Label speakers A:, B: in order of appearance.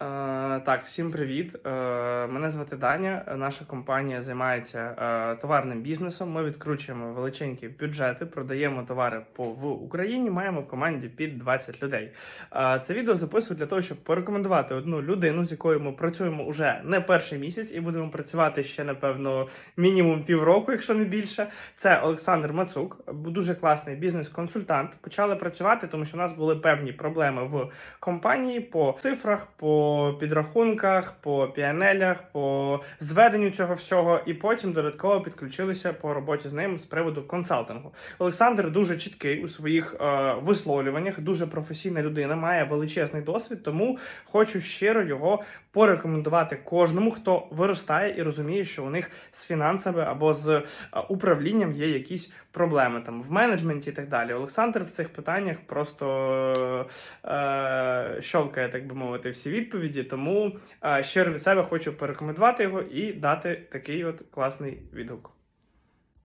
A: Е, Так, всім привіт. Е, Мене звати Даня. Наша компанія займається е, товарним бізнесом. Ми відкручуємо величенькі бюджети, продаємо товари по в Україні. Маємо в команді під 20 людей. Е, Це відео записую для того, щоб порекомендувати одну людину, з якою ми працюємо уже не перший місяць, і будемо працювати ще напевно мінімум півроку, якщо не більше. Це Олександр Мацук, дуже класний бізнес-консультант. Почали працювати, тому що у нас були певні проблеми в компанії по цифрах, по підрахунках, по піанелях, по зведенню цього всього, і потім додатково підключилися по роботі з ним з приводу консалтингу. Олександр дуже чіткий у своїх е, висловлюваннях, дуже професійна людина, має величезний досвід, тому хочу щиро його порекомендувати кожному, хто виростає і розуміє, що у них з фінансами або з е, управлінням є якісь проблеми там в менеджменті і так далі. Олександр в цих питаннях просто е, щолкає, так би мовити, всі відповіді. Тому е, ще від себе хочу порекомендувати його і дати такий от класний відгук.